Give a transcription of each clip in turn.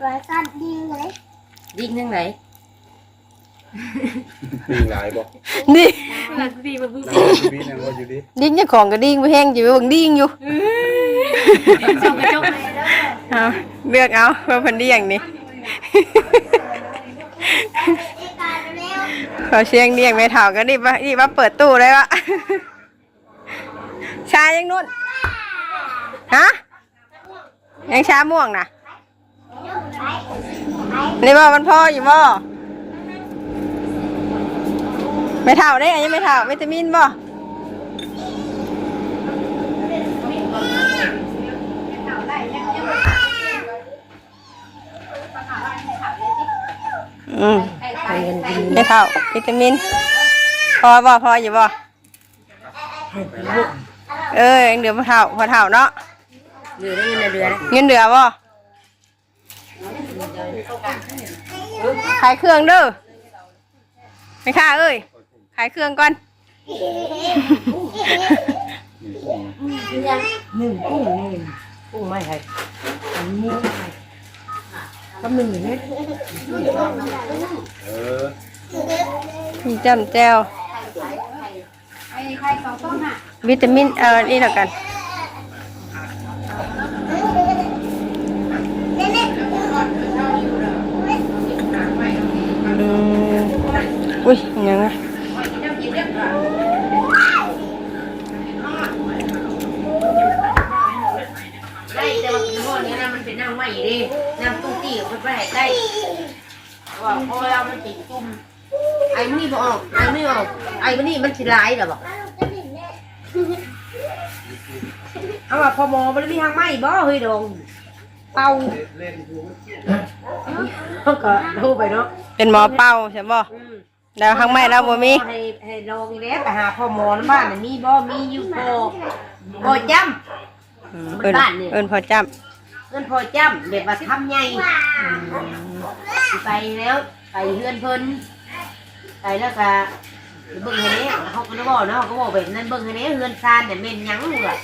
ไว้กันดีเลยดิ้งยังไงมีหลายบ่นี่ หลักดีมาบึ้งน้ำชีวิตนั่นว่าอยู่ดิดิ้งเจ้าของก็ดิ้งไปแห้งอยู่เบิ่งดิ้งอยู่จงกระจกเลยเอาเลือกเอาเพื่อเพันดิ้งนี่ไอ้การเร็วขอเชียงเดียงไม่เท่าก็รีบว่ารีบว่าเปิดตู้เลยวะ ชายังนุ่นฮะยังชาม่วงนะ นี่บ่มันพ่ออยู่บ่ไม่เท่าได้ยังไม่เท่าวิตามินบ่อืมไปกันกินไม่เท่าวิตามิน พอบ่พออยู่บ่เออยังเดือพอเท่าพอเท่าเนาะเรือได้เงินเดือนเงินเดือบ่ ขายเครื่องเด้อไม่ค่าเอ้ย ขายเครื่องก่อนหนึ่งกุ้งหนึ่งกุ้งไม่ใช่อันนี้ก็หนึ่งเม็ดเออมีจ้ำแจ่ววิตามินเออนี่แล้วกัน อุ้ยยังไงได้แต่ว่ากินหม้อนี้นะมันเป็นน้ำไหม้ดิน้ำตุ้งตี้มันไปไหนได้ว่าพอเรามันติดตุ่มไอ้มันนี่บอกออกไอ้ไม่ออกไอ้มันนี่มันสิร้ายเหรอบอกเอาว่าพอหมอมันมีทางไหม้บ่เฮ้ยดงเป่าเขาก็ดูไปเนาะเป็นหมอเป่าใช่บ่ อืมแล้วข้างไม่แล้วบ่มีให้ให้ลองอีแล้วไปหาพ่อหมอในบ้านน่ะมีบ่มีอยู่พอพอจอืมเอิ้นบ้านนี่เอิ้นพอจ้ำเงินพอจำเด็กว่าทำไงไปแล้วไปเฮือนเพิ่นไปแล้วก็เบิ่งให้แหนี้เขาก็บอกเนาะเขาก็บอกแบบนั้นเบิ่งให้แหนี้เฮือนซานเนี่ยแม่นหยังลูกอะ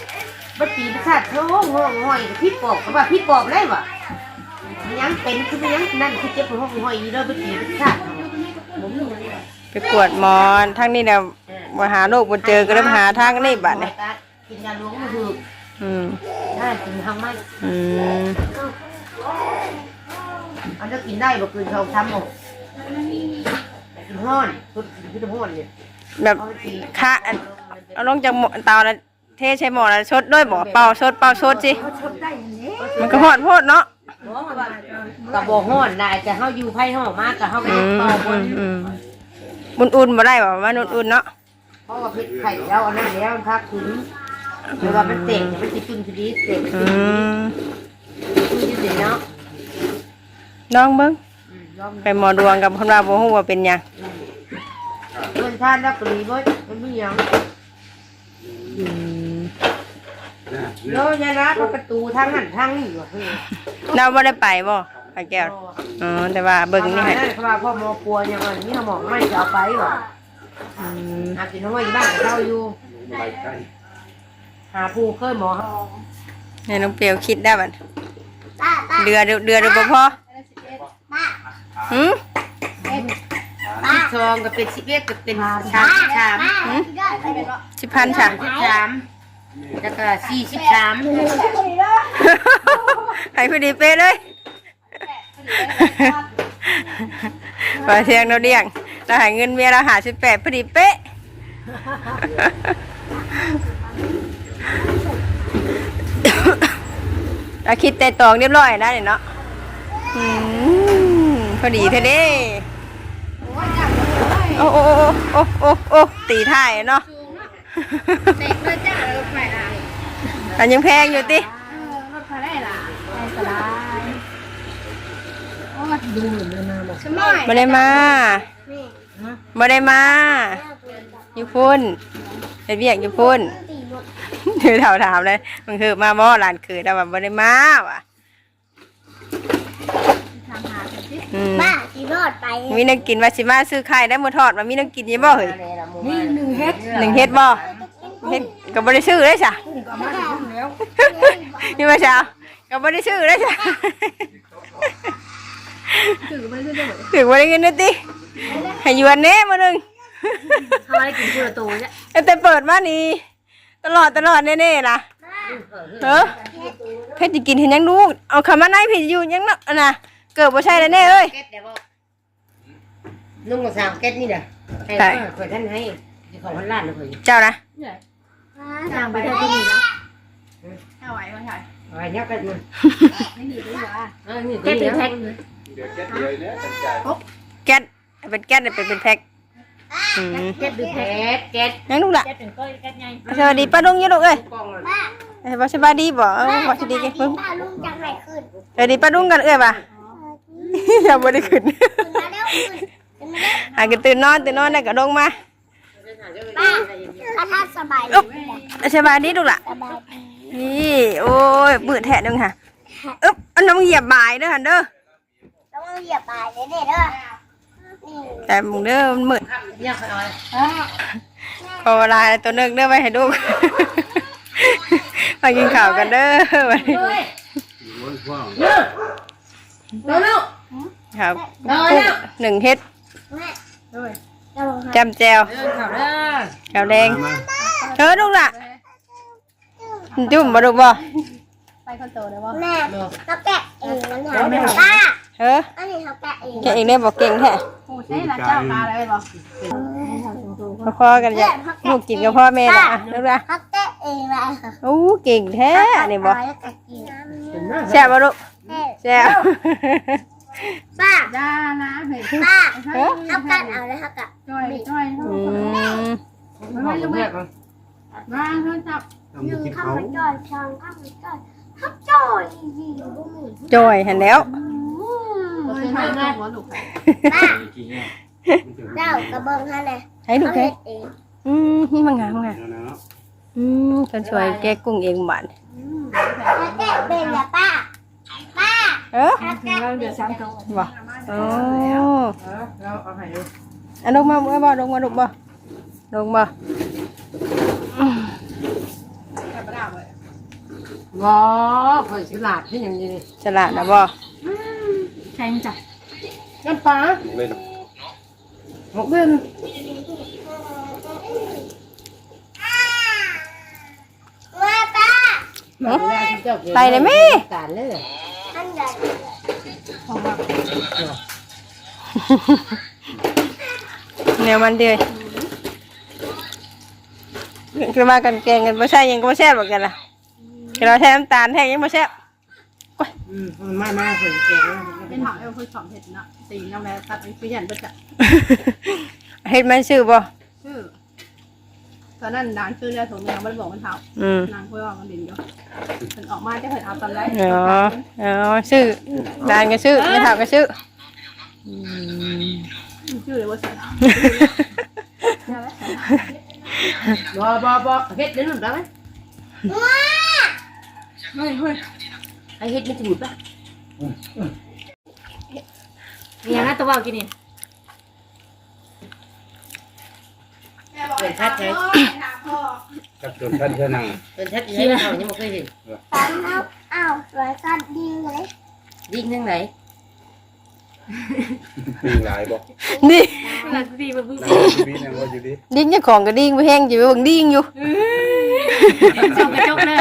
บัดปีประสาทโห้องห้องห้อยพี่ปอบก็ว่าพี่ปอบเลยว่ะมันหยังเป็นคือมันหยังนั่นคือเจ็บห้องห้อยอยู่เด้อบัดปีประสาท ไปกวดหมอทั้งนี้แล้วมาหาโรคบ่เจอก็เลยมาหาทางนี้บัดนี่กินยาหลวงมาถูกอืมถ้ากินทางไม่อืมอันจะกินได้บ่คืนเขาทำหมดกินห้อนทุกกินห้อนเนี่ยแบบเอาไปกินคะอันเอาลงจากหม้อเตาแล้วเทใช้หม้อแล้วชดด้วยบ่เป่าชดเป่าชดสิเขาชดได้อย่างนี้มันก็ฮอดโพดเนาะ กับบ่ห้อนได้แต่เขาอยู่ไผ่ห้องมากกับเขาไปอืมเป่าบอืนมอืมอุ่นๆบ่ได้บ่มันอุ่นๆเนาะเพราะว่าเพชรไข่แล้วอันนั้นแล้วมันพักถึงเวลามันเตะมันจะจุ่มทีนี้เตะอืมจุ่มทีเนาะลองเบิ่งอืมยอมไปหมอดวงกับคนว่าบ่ฮู้ว่าเป็นหยังเงินทานรักกะลีเบิดมันไม่ยังอืม โยยนะประตูทางนั้นทางนี้ว่ะเฮ้ยเราบ่ได้ไปบ่ไปแก้วอ๋อแต่ว่าเบิ่งนี่ให้เขาว่าพ่อหมอปัวอย่างนั้นนี่เขาบอกไม่จะเอาไปว่ะอืมหากินน้อยบ้านกับเราอยู่ไปใกล้หาผู้เคยหมอให้น้องเปียวคิดได้บัดป้าป้าเดือเดือเดือเดือบ่พอป้าหืมสิบสองก็เป็นสิบเอ็ดก็เป็นสามสิบสามสิบพันจ้ะสิบสาม แล้วก็สี่สิบสามให้พอดีเป๊ะเลยปเสียงเราเดียงเราหาเงินเมียเราหาสิบแปดพอดีเป๊ะเราคิดแต่ตองเรียบร้อยนะเนี่ยเนาะอืมพอดีเท่เด้โอ้โอ้โอ้โอ้โอ้โอ้ตีท่ายเนาะเด็กเลยจ้าร ถไฟอะไรอันยังแพงอยู่ติรถไฟได้ล่ะไฟสลายโอ้ยดูเหมือนเดินมาบอกสมัยบ่ได้มาบ่ได้มาอยู่พุ่นไปเวียกอยู่พุ่นตีรถถือถามถามเลยมันคือมาบ่หลานคือแต่ว่าบ่ได้มาว่ะทางหาสิอืมป้าตีรอดไปมีนักกินว่าสิมาซื้อไข่ได้มื้อทอดว่ามีนักกินอยี่บ่เฮ้ยนี่หนึ่งเฮ็ดหนึ่งเฮ็ดบ่ เฮ็ดก็บ่ได้ซื้อเลยจ้ะก็มาถึงแล้วนี่ว่าจ้าก็บ่ได้ซื้อเลยจ้ะถือไปเรื่อยๆถึงวันนี้เงินนิดดิให้ยวนแน่มาหนึ่งทำอะไรกินกุละตูเนี่ยแต่เปิดมานี่ตลอดตลอดแน่ๆล่ะเออเพชรจะกินเห็นยังลูกเอาคำมาในผิดอยู่ยังเนาะนะเกิดบ่ใช่แล้วแน่เอ้ยแก๊สเดี๋ยวบอกนุ่งกับสาวแก๊สนี่เด้อให้ใช่เปิดท่านให้ของพันล้านเลยเพิ่นเจ้านะ ทางไปเท่าที่นี่แล้วเอาไว้ไว้ถ่ายเอาไว้เนี่ยกันมาไม่ดีด้วยว่าเออนี่ตัวนี้แพ็คเดี๋ยวแก๊สเดียวเนี่ยกันใจแก๊สเป็นแก๊สเป็นเป็นแพ็คอืมแก๊สดูแพ็คแก๊สยังลูกล่ะแกเป็นก้อยแกใหญ่สวัสดีป้าดุงอยี่ลูกเอ้ยกล่องเลยเอ้ยบ่สบายดีบ่เออบ่สบายดีกันเพิ่งป้าลุงจังไหนขึ้นสวัสดีป้าดุงกันเอ้ยป่ะอย่าบ่ได้ขึ้นขึ้นมาแล้วขึ้นขึ้นมาแล้วหากันตื่นนอนตื่นนอนได้ก็ลงมาป้าป้าท่าสบายดีไหมสบายดีลูกล่ะสบายดีนี่โอ้ยปืดแทะนึงค่ะอึ๊บอันน้องเหยียบบ่ายเด้อหันเด้อแล้วมันเหยียบปลายเลยเนี่ยเด้อนี่แต่มึงเด้อมันมืดเนี่ยเขาเอาไว้พอเวลาตัวนึงเด้อไปให้ลูกมากินข้าวกันเด้อวันนี้เฮ้ยม้วนพ่วงเลิกเลิกลูกครับเอาแล้วหนึ่งเฮ็ดแม่ด้วย จะลงให้จำแจวเลิกเขาเด้อข้าวแดงมาเออลูกล่ะจุ่มมาลูกบ่ไปคอนโตเลยว่าแม่เขาแกะเองนั่นแหละป้าเอออันนี้เขาแกะเองแกเองได้บอกเก่งแท้โอ้ใช่ละเจ้าปลาอะไรบอกมาพอกันจ้ะลูกกินกับพ่อแม่ละอะลูกล่ะเขาแกะเองเลยค่ะโอ้เก่งแท้นี่บ่แล้วก็กินเห็นไหมแซ่บบ่ลูกแม่แซ่บ ป้าจ้านะเฮ้ยป้าเขากัดเอาเลยเขากัดจ้อยจ้อยอืมไม่บอกกับแม่ก่อนวางเท่าจับต้องหนึ่งกินข้าวเขามันจ่อยสองข้าวมันจ่อยข้าวจ่อยอีกบุ้มจอยหันแล้วเคยทำได้หัวลูกป้าเจ้ากระเบื้องให้เลยให้ลูกเขาให้เฮ็ดเองอืมนี่มันงามงามเนาะอืมคนสวยแกะกุ้งเองบาดเขาแกะเป็นละป้าป้า เออเขาแกะเราเดือดซ้ำตัวบ่โอ้เออเราเอาให้ดูอันลงมาบ่ลงมาลูกบ่ลงบ่แต่ประดับเลยว้าเพิ่นฉลาดที่อย่างนี้นี่ฉลาดนะบ่ใครมันจับน้ำปลาเล่นหกเดือนว่าป้าเนาะเจ้าไปเลยแม่ การเลยอันใหญ่ของแบบแนวมันเดือยคือมากันแกงกันบ่ใช่ยังก็บ่แซ่บเหมือนกันล่ะคือเราใช้น้ำตาลแท้ยังบ่แซ่บอืมมันมามาเพิ่นแกงเป็นถังเอลคือสองเห็ดนะตีน้ำแล้วตัดเป็นขยันประจับเฮ็ดมันซื้อบ่ชื่อ ตอนนั้นนานชื่อเนี่ยถุงเมียมันบอกมันเท้าอืมนางคุยว่ามันดินอยู่มันออกมาจะเห็นเอาตอนแรกเอ๋ออ๋อซื้อร้านก็ซื้อไม่ถามก็ซื้อชื่อเลยว่าเสียบ่บ่บ่เฮ็ดเดี๋ยวนู่นได้ไหมเฮ้ยเฮ้ยไอ้เฮ็ดไม่ถูกป่ะเนี่ยนะตัวว่ากินนี่ เป็นชัดใช่กับจนท่านเท่านั้นเป็นชัดเฮ็ดเขายังบ่เคยเห็นป้าเอาเอาไว้กัดดีเลยดิ้งทั้งไหนมีหลายบ่นี่นั่งชีวิตนั่งว่าอยู่ดิดิ้งเจ้าของก็ดิ้งไปแห้งอยู่ไปเบิ่งดิ้งอยู่เจ้ากระจกเลย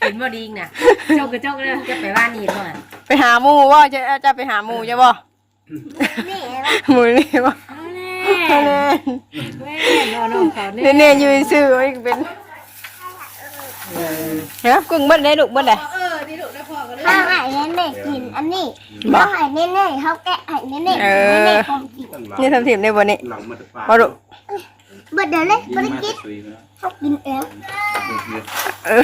เห็นบ่ดิ้งน่ะเจ้ากระจกเลยจะไปว่านี่เท่าไหร่ไปหาหมู่ว่าจะจะไปหาหมู่จะบ่นี่เห็นไหมหมู่นี่บ่เอา แน่แม่นอนเขาเนี่ยแน่ๆอยู่ซื่อๆไว้เป็นเฮ้ยกุ้งเบิดได้ลูกเบิดได้เออที่ดุได้พอกันเลยข้าวไห่เน่เน่กินอันนี้ข้าวไห่เน่เน่เขาแกะไห่เน่เน่เน่เน่ผมกินนี่ทำถิ่มได้บ่นี่หลังมาแต่ป่าบ่ลูกเบิดเดี๋ยวเลยบริมากินเขากินเองเออ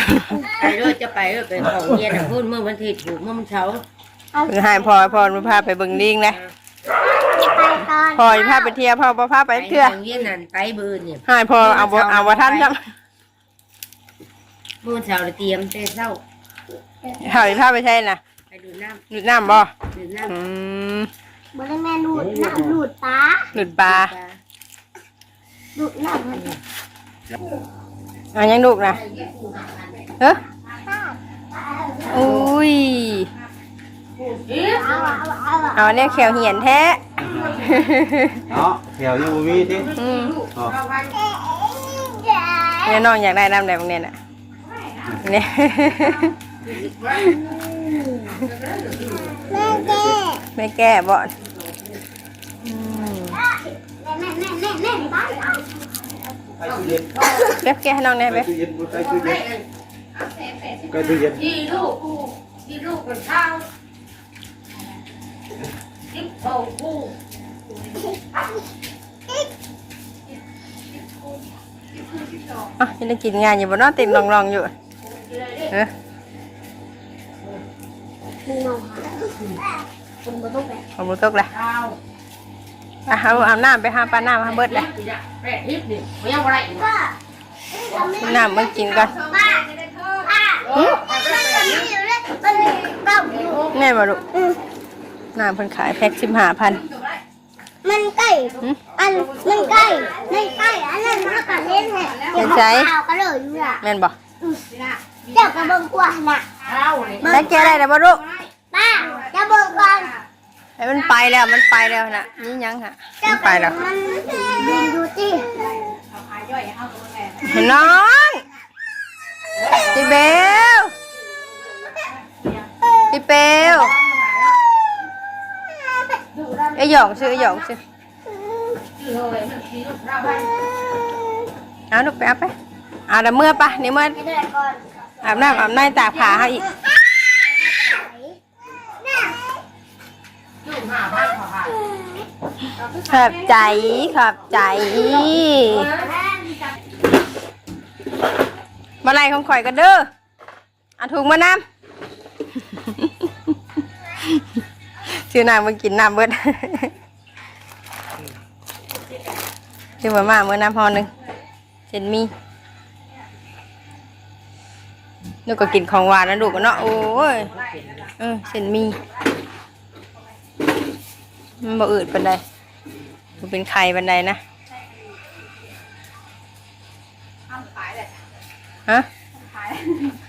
ไปเด้อจะไปเด้อเป็นของเย็นพูดเมื่อวันที่ถูกเมื่อวันเสาร์เพิ่นให้พ่อพ่อมาพาไปเบิ่งดิ้งนะ ไปตอนพ่อสิพาไปเที่ยวพ่อบ่พาไปเทื่อของเย็นนั่นไปเบิ่นเนี่ยให้พ่อเอาบ่เอาบ่ทันครับเมื่อวันเสาร์เตรียมแต่เช้าเฮาสิพาไปใช่น่ะไปดูน้หลุดน้ำบ่ำดูน้อืมบริแม่ดูดน้ำดูดตาหลุดปลาำดูดน้ำมันอันยังลูกนะเฮ้ออุ้ย เอาเอาเอาเอาเอาเนี่ยแขวเหียนแท้เนาะแถวอยู่มีที่อืมอ๋อเนี่ยน้องอยากได้น้ำแดงเนี่ยน่ะเนี่ยแม่แก่ไม่แก้บ่อนแม่แม่แม่แม่แม่บ้านใกล้ตู้เย็นเล็บแก้ให้น้องได้ไหมใกล้ตู้เย็นใกล้ตู้เย็นใกล้ตู้เย็นที่ลูกที่ลูกเป็นข้าว ทิพโตกูอะยังได้กินงานอยู่บนนอเต็มรองๆอยู่เออมีน้องคุณบ่ต้องแบกผมรู้ตกละข้าวอะเอาอาบน้ำไปหาปลาน้ำหาเบิดเลยแม่ทิพนี่ไม่เอาอะไรป้าน้ำมากินก่อนป้าป้าหึมันมีอยู่เลยมันมีเก้าอยู่แม่มาลูก น้ำเพิ่นขายแพ็คสิบห้าพัน มันใกล้อันมันใกล้มันใกล้อันนั้นมันก็เห็นแหละเดี๋ยวเขาเอาก็เลยอยู่อะแม่นบ่เจ้าก็เบิ่งกว่าน่ะข้าวนี่ได้แก้ได้แล้วบ่ลูกป้าจะเบิ่งก่อนให้มันไปแล้วมันไปแล้วน่ะนี่ยังฮะมันไปแล้วมันบินดูที่เห็นน้องพี่เบลพี่เบล ไอหยองซื้อไอหยองซื้อเอาลูกไปเอาไปเอาแต่เมื่อปะนี่เมื่อไปเดินอาบน้ำอาบน้ำตากผ้าให้อีกขอบใจขอบใจมาไล่ของข่อยกันเด้อเอาถุงมาน้ำ ชื่อน้ำมากินน้ำเบิดชื่อมาม่าเมื่อน้ำพอหนึ่งเจนมีลูกก็กินของหวานนะลูกก็เนาะโอ้ยเออเซนมีมันบ่อืดปันใดมันเป็นไข่ปันใดนะฮะ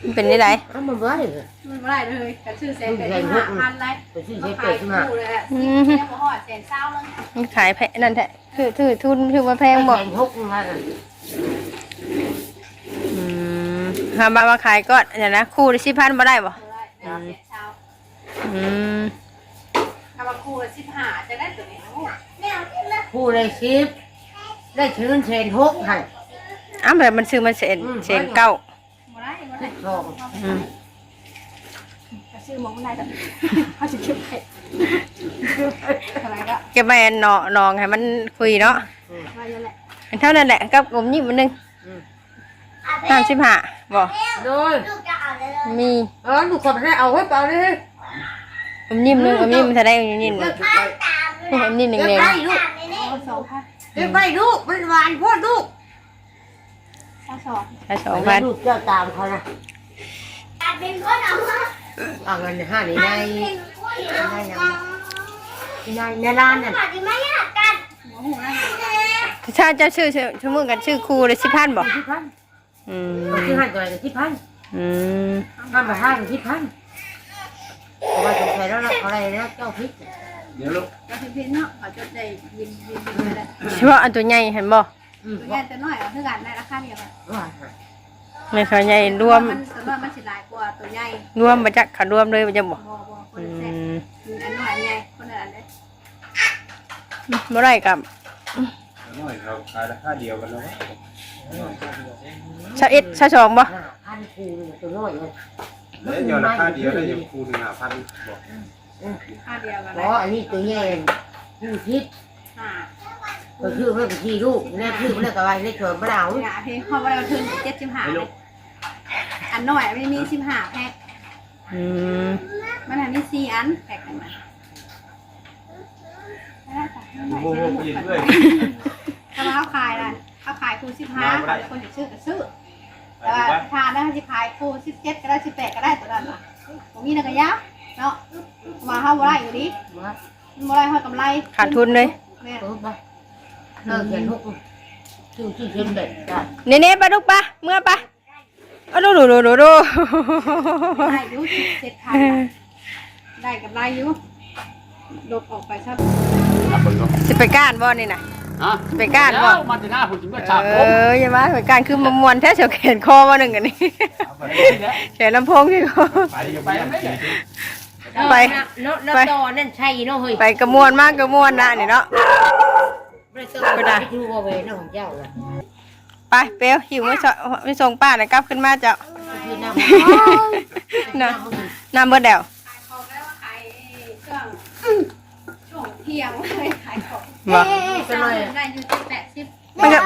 มันเป็นได้ไดเอามาบ่ได้เลย มันไม่ได้เลยกันชื่อเซนเป็นที่ห้าพันเลยไปซื้อต้เช็องดขาเป็ยดมาคู่เลยแหละอืสิมแค่บ่หอดเซนเศร้าเลยมันขายแพงนั่นแท้ถือถือทุนถือว่าแพงบ่แพงหกนะอืมหาบามาขายก็เดี๋ยวนะคู่ละสิพันบ่ได้บ่เท่าไหร่เซนเศร้าอืมถ้าว่าคู่ละสิบห้าจะได้ตัวนี้โอ้ผู้ได้สิบได้ชื้นเชนหกให้อ้าวแบบมันซื้อมันเศษอืมเศษเก้า บ่ได้บ่ได้สองอืมก็ชื่อมองบ่ได้ดอกเขาสิเก็บไว้เท่าไหร่ก็เก็บไว้นอน้องให้มันคุยเนาะว่าอย่างนั้นแหละเท่านั้นแหละกับผมยิ้มมันหนึงสามสิบห้าบ่โดยลูกจะเอาเลยเลยมีเออลูกคนให้เอาไว้เปล่าเลยผมยิ้มหนึงผมยิ้มมันจะได้ผมยิ้มหนึงตามตามเลยผมยิ้มหนึ่งเก็บเดียวไว้ลูกตามเลยนี่เอาสองพันเก็บไว้ลูกมันหวานพ่อลูก เอาสองแค่สองพันลูกเจ้าตามเขานะตามเป็นคนเอามาเอาเงินห้านี่ในเป็นคนเอามาในในร้านน่ะขาดไม่ยากกันหัวหูนะถ้าเจะชื่อชื่อชื่อมึงกันชื่อครูเลยสิพันบ่ที่พันอืมที่ห้าตัวไหนที่พันอืมห้ามาห้าที่พันเอาไว้สงสัยแล้วนะอะไรนะเจ้าพริกเดี๋ยวลูกก็ถึงพินเนาะเขาจะได้ยินยินยินไปเลยใช่ว่าอันตัวใหญ่เห็นบ่อื มตัวใหญ่ตัวน้อยเอาเท่ากันได้ราคาเดียวกันว่าไม่เขาใหญ่รวมมันตัวน้อยมันสิหลายกว่าตัวใหญ่รวมมาจากขารวมเลยมันจะบ่บ่บ่คนอืละแสนมอันน้อยอันใหญ่คนละอันเด้บ่ได้กับน้อยเขาขายราคาเดียวกันแล้วชาเอ็ดชาสองบ่ห้าพันคูตัวน้อยเลยแล้วเดี๋ยวราคาเดียวแล้วยังคูณห้าพันบอกค่าเดียวกันเพเลยราะอันนี้ตัวใหญ่ผู้ทิพย์ห้า ก็คือเพื่อนที่ลูกแม่คือเพื่อนกับอะไรเล็กเกินไม่เอาเนี่ยเพลงเขาว่าเราถึงเจ็ดสิบห้าเลยอันน้อยไม่มีสิบห้าแพ็คอืมมันอันนี้สี่อันแพ็คกันมาได้ค่ะโอ้โหไปยินด้วยถ้ามาเขาขายล่ะเขาขายคูสิบห้าคนจะซื้อก็ซื้อแต่ว่าทานได้สิขายคูสิบเจ็ดก็ได้สิบแปดก็ได้ตัวนั้นล่ะผมมีนักยะเนาะมาเข้าบ่ได้อยู่ดิมันบ่ได้เท่ากำไรขาดทุนเลยแม่ เออไปเออเขียนหกชื่อชื่อเขียนเด็ดได้เน่ๆไปลูกปะเมื่อปะเอาดูดูดูดูดูได้อยุเจ็ดพันได้กับไรอยู่ลบออกไปครับอะเบิ่งเนาะสิไปก้านบ่นี่น่ะ ฮะไปก้านบ่ แล้วมาที่หน้าผมจึงว่าฉากเอผมออย่ามาไปก้านคือมามวนแท้เสียวแขนคอมาหนึ่งอันนี้แขนลำโพงที่คอ ไปยังไม่ได้ไป เนาะเนาะตอนนั่นใช่เนาะเฮ้ยไปกระมวลมากกระมวลนะนี่เนาะ ไม่ต้องไปดูว่าเวรของเจ้าล่ะไปเปลวหิวไม่ส่งไม่ส่งป้านะกลับขึ้นมาเจ้าคือน้นะน้ำเบิดแล้วขายของแล้วขายช่วงช่วงเที่ยงเลยขายของบ่เจ้าได้อยู่ที่แปดสิบมันก็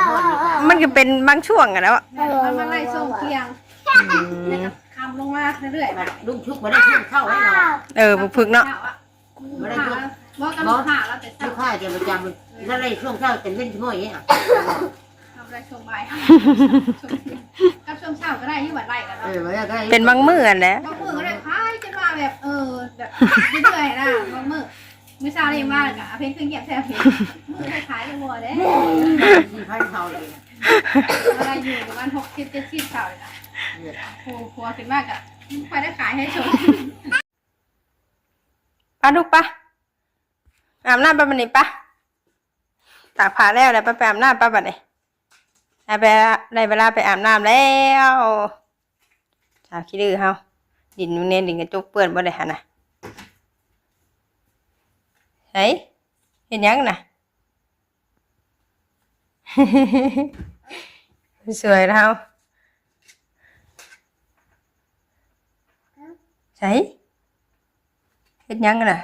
มันก็เป็นบางช่วงอะแล้วอะมันมาไล่ช่วงเที่ยงคำลงมาเรื่อยๆำลุงชุกมาได้ช่วงเข้าให้เราเออบุกพึกเนาะว่ากันลูกค้าแล้วแต่ลูกค้าจะประจำ นั่นเลยช่วงเช้าเต็มเป็นชั่วโมงอย่างเงี้ยทำไรช่วงบ่ายกับช่วงเช้าก็ได้ที่วัดไร่กันเอเนาะอมาได้เป็นบางมื้ออะแหละบางมือก็ได้พายจนว่าแบบเออแบบเรื่อยๆนะบางมือมื้อเช้าเรียกว่าเลยกะเพลงเครื่องเงียบแท้เพลงมือคล้ายๆกันหมดเด้ที่พันเขาเลยอะไรอยู่ประมาณหกสิบเจ็ดสิบเช้าเลยนะโหหัวขึ้นมากอะไปได้ขายให้ชมป้าลูกปะอาบน้ำไปบันนี้ปะ ตากผ้าแล้วแล้วไปอาบน้ำปะบัดนี้ได้ไปได้เวลาไปอาบน้ำแล้วสาวขี้ดื้อเฮาดินอยู่เนี่ยดินกระจุกเปื้อนบ่ได้หั่นน่ะเฮ้ยเห็นยังนะสวยแล้วใช่เห็นยังนะ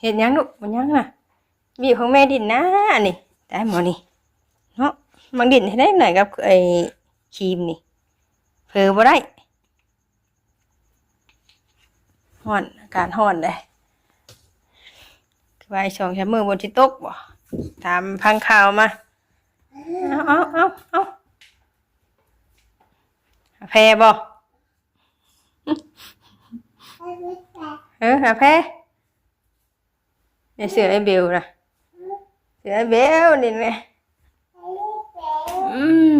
เห็นยังลูกมันยังน่ะบีบของแม่ดินนะนี่ได้หมอนี่เนาะมันดินให้ได้หน่อยกับไอ้ครีมนี่เพอบ่ได้ห่อนอากาศห่อนเลยคือว่าไอ้สองชามมือบนที่ตกบ่ตามพังข่าวมาเอาเอาเอาเอาแพ้บ่เออหาแพ้ เนี่เสือไอ้เบลนะเสือไอ้เบลนี่ไงอืม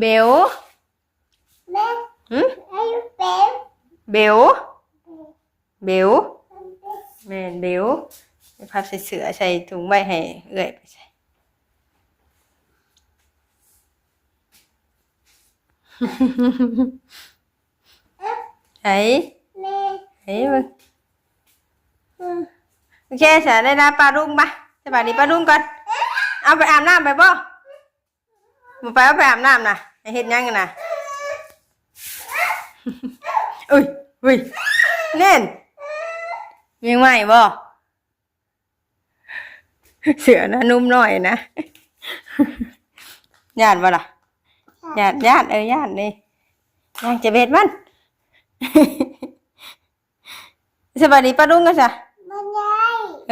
เบลหืมเบลเบลแม่นเบลไปพับใส่เสือใส่ถุงใบให้เอื้อยไปใส่ไอ้ไอ้มึง โอเคเสร็จได้นะปลาดุ้งปะสบายดีปลาดุ้งก่อนเอาไปอาบน้ำไปบ่บ่ไปเอาไปอาบน้ำนะให้เฮ็ดหยังกันนะอุ้ยอุ้ยเน่นยังไหวบ่เสือนะนุ่มหน่อยนะญาติบ่ล่ะญาติญาติเออญาตินี่ญาติจะเบ็ดมันสบายดีปลาดุ้งกันจ้ะ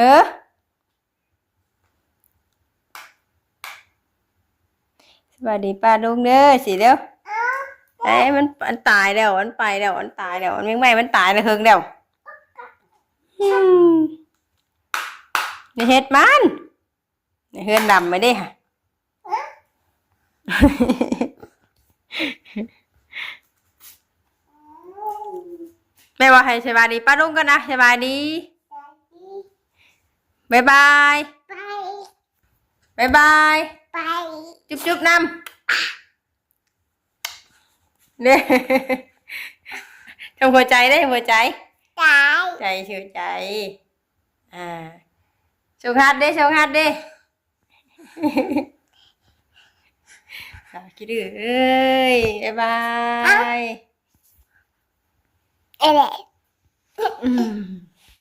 เออ สวัสดีป้าลุงเด้อสิเด้อเอ้ยมันมันตายแล้วมันไปแล้วมันตายแล้วมันไม่ไหม่มันตายแล้วเฮิงแล้วอืมนี่เฮ็ดมันนี่เฮือนดำไม่ได้ค่ะแม่ว่าให้สวัสดีป้าลุงกันนะสวัสดี บายบายบายบายจุ๊บจุ๊บนำเนี่ยทำหัวใจได้หัวใจใจชื่อใจ อ่าชงฮัดเด้ชงฮัดเด้สาวคิดดื้อเอ้ยบายบายอืม